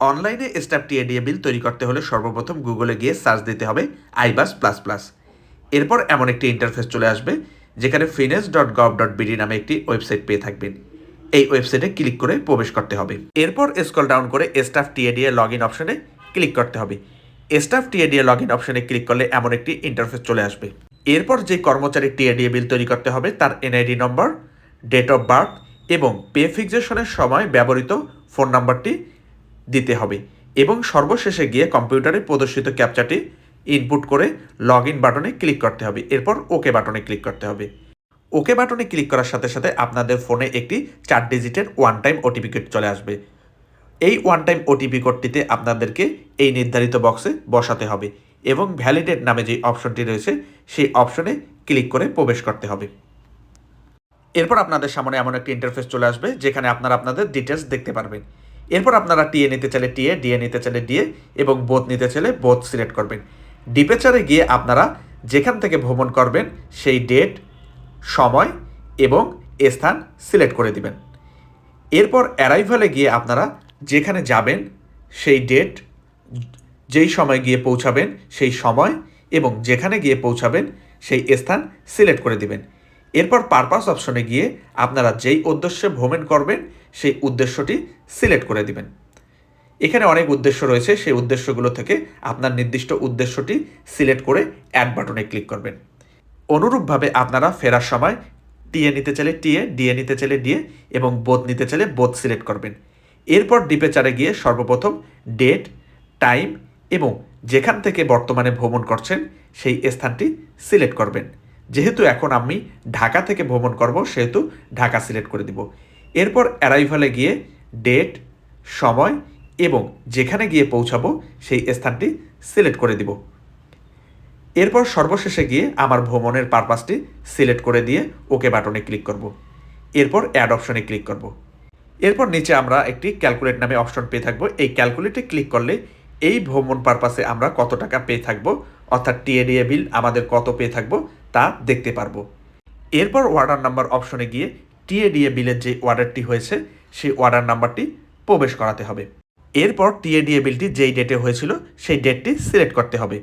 অনলাইনে staff TA DA বিল তৈরি করতে হলে সর্বপ্রথম গুগলে গিয়ে সার্চ দিতে হবে আইবাস প্লাস প্লাস। এরপর এমন একটি ইন্টারফেস চলে আসবে, যেখানে finance dot gov dot BD নামে একটি ওয়েবসাইট পেয়ে থাকবেন। এই ওয়েবসাইটে ক্লিক করে প্রবেশ করতে হবে। এরপর স্কল ডাউন করে স্টাফ টিএডিএ লগ ইন অপশনে ক্লিক করতে হবে। স্টাফ টিএডিএ লগ ইন অপশনে ক্লিক করলে এমন একটি ইন্টারফেস চলে আসবে। এরপর যে কর্মচারী টিএডিএ বিল তৈরি করতে হবে, তার NID number date of birth এবং পে ফিক্সেশনের সময় ব্যবহৃত ফোন নাম্বারটি দিতে হবে এবং সর্বশেষে গিয়ে কম্পিউটারে প্রদর্শিত ক্যাপচাটি ইনপুট করে লগ ইন বাটনে ক্লিক করতে হবে। এরপর ওকে বাটনে ক্লিক করতে হবে। ওকে বাটনে ক্লিক করার সাথে সাথে আপনাদের ফোনে একটি চার ডিজিটের ওয়ান টাইম ওটিপি কোড চলে আসবে। এই ওয়ান টাইম ওটিপি কোডটিতে আপনাদেরকে এই নির্ধারিত বক্সে বসাতে হবে এবং ভ্যালিডেট নামে যে অপশনটি রয়েছে, সেই অপশনে ক্লিক করে প্রবেশ করতে হবে। এরপর আপনাদের সামনে এমন একটি ইন্টারফেস চলে আসবে, যেখানে আপনারা আপনাদের ডিটেলস দেখতে পারবেন। এরপর আপনারা টিএ নিতে চাইলে টিএ ডিএ নিতে চাইলে ডিএ এবং বোধ নিতে চাইলে বোধ সিলেক্ট করবেন। ডিপেচারে গিয়ে আপনারা যেখান থেকে ভ্রমণ করবেন, সেই ডেট, সময় এবং স্থান সিলেক্ট করে দিবেন। এরপর অ্যারাইভালে গিয়ে আপনারা যেখানে যাবেন, সেই ডেট, যেই সময় গিয়ে পৌঁছাবেন, সেই সময় এবং যেখানে গিয়ে পৌঁছাবেন, সেই স্থান সিলেক্ট করে দিবেন। এরপর পারপাস অপশনে গিয়ে আপনারা যেই উদ্দেশ্যে ভ্রমণ করবেন সেই উদ্দেশ্যটি সিলেক্ট করে দিবেন। এখানে অনেক উদ্দেশ্য রয়েছে, সেই উদ্দেশ্যগুলো থেকে আপনার নির্দিষ্ট উদ্দেশ্যটি সিলেক্ট করে অ্যাড বাটনে ক্লিক করবেন। অনুরূপভাবে আপনারা ফেরার সময় টিএ নিতে চাইলে টিএ ডিএ নিতে চাইলে ডিএ এবং বোধ নিতে চাইলে বোধ সিলেক্ট করবেন। এরপর ডিপেচারে গিয়ে সর্বপ্রথম ডেট টাইম এবং যেখান থেকে বর্তমানে ভ্রমণ করছেন সেই স্থানটি সিলেক্ট করবেন। যেহেতু এখন আমি ঢাকা থেকে ভ্রমণ করব, সেহেতু ঢাকা সিলেক্ট করে দিব। এরপর অ্যারাইভালে গিয়ে ডেট সময় এবং যেখানে গিয়ে পৌঁছাবো সেই স্থানটি সিলেক্ট করে দিব। এরপর সর্বশেষে গিয়ে আমার ভ্রমণের পারপাসটি সিলেক্ট করে দিয়ে ওকে বাটনে ক্লিক করব। এরপর অ্যাড অপশনে ক্লিক করব। এরপর নিচে আমরা একটি ক্যালকুলেট নামে অপশন পেয়ে থাকব। এই ক্যালকুলেটে ক্লিক করলে এই ভ্রমণ পারপাসে আমরা কত টাকা পেয়ে থাকব, অর্থাৎ টিএডিএ বিল আমাদের কত পেয়ে থাকব তা দেখতে পারব। এরপর ওয়ার্ডার নাম্বার অপশনে গিয়ে টিএডিএ বিলের যে অর্ডারটি হয়েছে, সেই অর্ডার নাম্বারটি প্রবেশ করাতে হবে। এরপর টিএডিএ বিলটি যেই ডেটে হয়েছিল, সেই ডেটটি সিলেক্ট করতে হবে।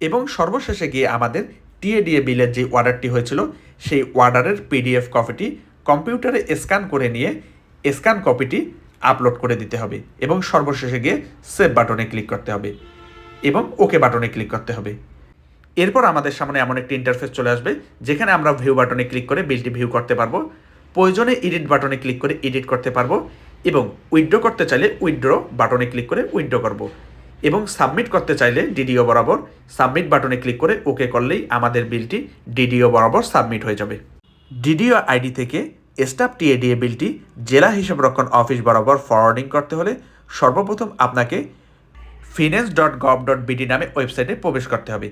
এবং সর্বশেষে গিয়ে আমাদের টিএডিএ বিলের যে অর্ডারটি হয়েছিল, সেই অর্ডারের পিডিএফ কপিটি কম্পিউটারে স্ক্যান করে নিয়ে স্ক্যান কপিটি আপলোড করে দিতে হবে এবং সর্বশেষে গিয়ে সেভ বাটনে ক্লিক করতে হবে এবং ওকে বাটনে ক্লিক করতে হবে। এরপর আমাদের সামনে এমন একটি ইন্টারফেস চলে আসবে, যেখানে আমরা ভিউ বাটনে ক্লিক করে বিলটি ভিউ করতে পারব। প্রয়োজনে এডিট বাটনে ক্লিক করে এডিট করতে পারব এবং উইথড্র করতে চাইলে উইথড্র বাটনে ক্লিক করে উইথড্র করব। এবং সাবমিট করতে চাইলে ডিডিও বরাবর সাবমিট বাটনে ক্লিক করে ওকে করলেই আমাদের বিলটি ডিডিও বরাবর সাবমিট হয়ে যাবে। ডিডিও আইডি থেকে স্টাফ টিএডিএ বিলটি জেলা হিসাবরক্ষণ অফিস বরাবর ফরওয়ার্ডিং করতে হলে সর্বপ্রথম আপনাকে finance dot gov dot BD নামে ওয়েবসাইটে প্রবেশ করতে হবে।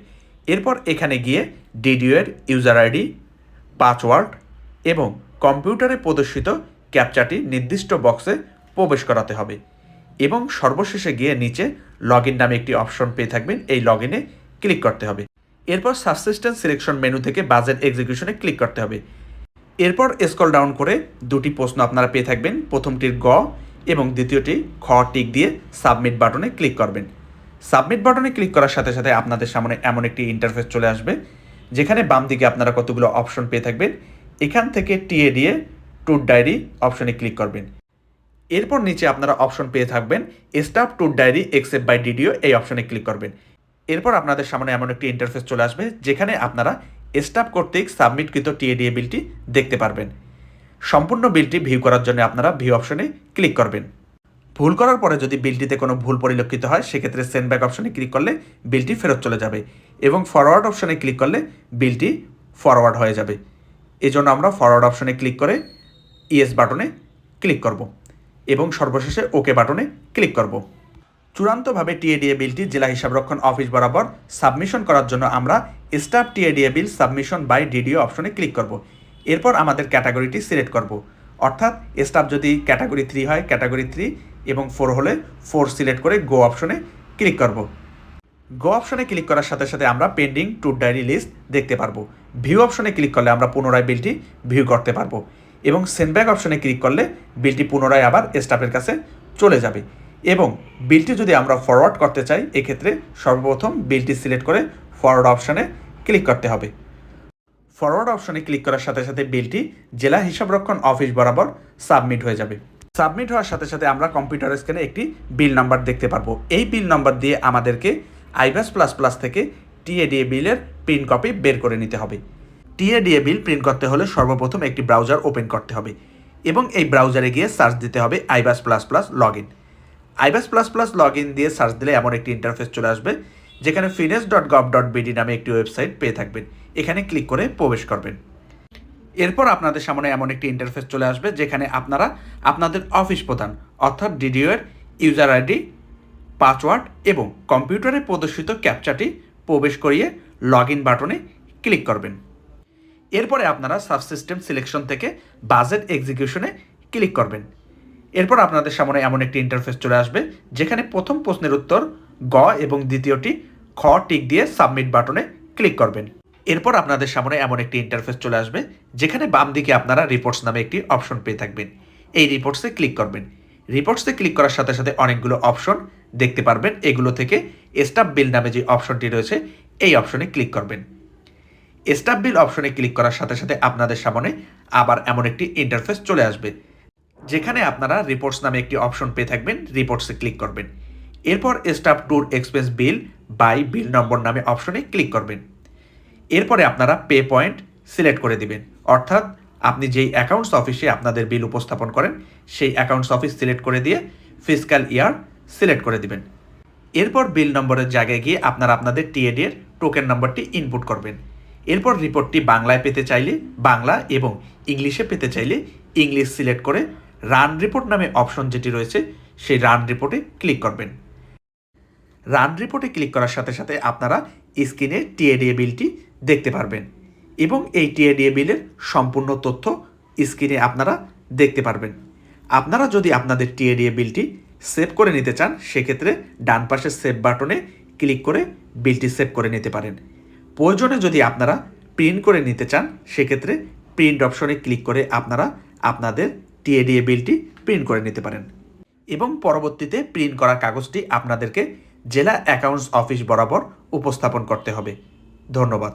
এরপর এখানে গিয়ে ডিডিও এর ইউজার আইডি, পাসওয়ার্ড এবং কম্পিউটারে প্রদর্শিত ক্যাপচাটি নির্দিষ্ট বক্সে প্রবেশ করাতে হবে এবং সর্বশেষে গিয়ে নিচে লগ ইন নামে একটি অপশন পেয়ে থাকবেন। এই লগ ইনে ক্লিক করতে হবে। এরপর সাবসিস্টেন্স সিলেকশন মেনু থেকে বাজেট এক্সিকিউশনে ক্লিক করতে হবে। এরপর স্কল ডাউন করে দুটি প্রশ্ন আপনারা পেয়ে থাকবেন। প্রথমটির গ এবং দ্বিতীয়টি খ টিক দিয়ে সাবমিট বাটনে ক্লিক করবেন। সাবমিট বাটনে ক্লিক করার সাথে সাথে আপনাদের সামনে এমন একটি ইন্টারফেস চলে আসবে, যেখানে বাম দিকে আপনারা কতগুলো অপশন পেয়ে থাকবেন। এখান থেকে টিএ দিয়ে ট্যুর ডায়েরি অপশনে ক্লিক করবেন। এরপর নিচে আপনারা অপশন পেয়ে থাকবেন staff tour diary accept by DDO এই অপশনে ক্লিক করবেন। এরপর আপনাদের সামনে এমন একটি ইন্টারফেস চলে আসবে, যেখানে আপনারা স্টাফ কর্তৃক সাবমিটকৃত টিএডিএ বিলটি দেখতে পারবেন। সম্পূর্ণ বিলটি ভিউ করার জন্য আপনারা ভিউ অপশনে ক্লিক করবেন। ভুল করার পরে যদি বিলটিতে কোনো ভুল পরিলক্ষিত হয়, সেক্ষেত্রে সেন্ড ব্যাক অপশনে ক্লিক করলে বিলটি ফেরত চলে যাবে এবং ফরওয়ার্ড অপশনে ক্লিক করলে বিলটি ফরওয়ার্ড হয়ে যাবে। এজন্য আমরা ফরওয়ার্ড অপশনে ক্লিক করে ইএস বাটনে ক্লিক করব এবং সর্বশেষে ওকে বাটনে ক্লিক করব। চূড়ান্তভাবে টিএডিএ বিলটি জেলা হিসাবরক্ষণ অফিস বরাবর সাবমিশন করার জন্য আমরা staff TA DA bill submission by DDO অপশনে ক্লিক করব। এরপর আমাদের ক্যাটাগরিটি সিলেক্ট করব। অর্থাৎ স্টাফ যদি ক্যাটাগরি থ্রি হয় ক্যাটাগরি থ্রি এবং ফোর হলে ফোর সিলেক্ট করে গো অপশনে ক্লিক করব। গো অপশনে ক্লিক করার সাথে সাথে আমরা পেন্ডিং ট্যুর ডায়েরি লিস্ট দেখতে পারব। ভিউ অপশনে ক্লিক করলে আমরা পুনরায় বিলটি ভিউ করতে পারব এবং সেন্ড ব্যাক অপশনে ক্লিক করলে বিলটি পুনরায় আবার স্টাফের কাছে চলে যাবে এবং বিলটি যদি আমরা ফরওয়ার্ড করতে চাই, এক্ষেত্রে সর্বপ্রথম বিলটি সিলেক্ট করে ফরওয়ার্ড অপশানে ক্লিক করতে হবে। ফরওয়ার্ড অপশনে ক্লিক করার সাথে সাথে বিলটি জেলা হিসাবরক্ষণ অফিস বরাবর সাবমিট হয়ে যাবে। সাবমিট হওয়ার সাথে সাথে আমরা কম্পিউটার স্ক্যানে একটি বিল নাম্বার দেখতে পারব। এই বিল নাম্বার দিয়ে আমাদেরকে আইভাস প্লাস প্লাস থেকে টিএডিএ বিলের প্রিন্ট কপি বের করে নিতে হবে। টিএডিএ বিল প্রিন্ট করতে হলে সর্বপ্রথম একটি ব্রাউজার ওপেন করতে হবে এবং এই ব্রাউজারে গিয়ে সার্চ দিতে হবে iBAS plus plus log in iBAS plus plus log in দিয়ে সার্চ দিলে এমন একটি ইন্টারফেস চলে আসবে, যেখানে finance dot gov dot BD নামে একটি ওয়েবসাইট পেয়ে থাকবেন। এখানে ক্লিক করে প্রবেশ করবেন। এরপর আপনাদের সামনে এমন একটি ইন্টারফেস চলে আসবে যেখানে আপনারা আপনাদের অফিস প্রধান, অর্থাৎ ডিডিও এর ইউজার আইডি পাসওয়ার্ড এবং কম্পিউটারে প্রদর্শিত ক্যাপচাটি প্রবেশ করিয়ে লগ ইন বাটনে ক্লিক করবেন। এরপরে আপনারা সাবসিস্টেম সিলেকশন থেকে বাজেট এক্সিকিউশনে ক্লিক করবেন। এরপর আপনাদের সামনে এমন একটি ইন্টারফেস চলে আসবে যেখানে প্রথম প্রশ্নের উত্তর, গ এবং দ্বিতীয়টি খ টিক দিয়ে সাবমিট বাটনে ক্লিক করবেন। এরপর আপনাদের সামনে এমন একটি ইন্টারফেস চলে আসবে, যেখানে বাম দিকে আপনারা রিপোর্টস নামে একটি অপশন পেয়ে থাকবেন। এই রিপোর্টসে ক্লিক করবেন। রিপোর্টসে ক্লিক করার সাথে সাথে অনেকগুলো অপশন দেখতে পারবেন। এগুলো থেকে স্টাফ বিল নামে যে অপশনটি রয়েছে, এই অপশনে ক্লিক করবেন। স্টাফ বিল অপশনে ক্লিক করার সাথে সাথে আপনাদের সামনে আবার এমন একটি ইন্টারফেস চলে আসবে, যেখানে আপনারা রিপোর্টস নামে একটি অপশন পেয়ে থাকবেন রিপোর্টসে ক্লিক করবেন। এরপর staff tour expense bill by bill number নামে অপশনে ক্লিক করবেন। এরপরে আপনারা পে পয়েন্ট সিলেক্ট করে দিবেন। অর্থাৎ আপনি যেই অ্যাকাউন্টস অফিসে আপনাদের বিল উপস্থাপন করেন, সেই অ্যাকাউন্টস অফিস সিলেক্ট করে দিয়ে ফিজিক্যাল ইয়ার সিলেক্ট করে দিবেন। এরপর বিল নম্বরের জায়গায় গিয়ে আপনারা আপনাদের টিএডি এর টোকেন নম্বরটি ইনপুট করবেন। এরপর রিপোর্টটি বাংলায় পেতে চাইলে বাংলা এবং ইংলিশে পেতে চাইলে ইংলিশ সিলেক্ট করে রান রিপোর্ট নামে অপশন যেটি রয়েছে, সেই রান রিপোর্টে ক্লিক করবেন। রান রিপোর্টে ক্লিক করার সাথে সাথে আপনারা স্ক্রিনে টিএডিএ বিলটি দেখতে পারবেন এবং এই টিএডিএ বিলের সম্পূর্ণ তথ্য স্ক্রিনে আপনারা দেখতে পারবেন। আপনারা যদি আপনাদের টিএডিএ বিলটি সেভ করে নিতে চান, সেক্ষেত্রে ডান পাশের সেভ বাটনে ক্লিক করে বিলটি সেভ করে নিতে পারেন। প্রয়োজনে যদি আপনারা প্রিন্ট করে নিতে চান, সেক্ষেত্রে প্রিন্ট অপশনে ক্লিক করে আপনারা আপনাদের টিএডিএ বিলটি প্রিন্ট করে নিতে পারেন। এবং পরবর্তীতে প্রিন্ট করা কাগজটি আপনাদেরকে জেলা অ্যাকাউন্টস অফিস বরাবর উপস্থাপন করতে হবে। ধন্যবাদ।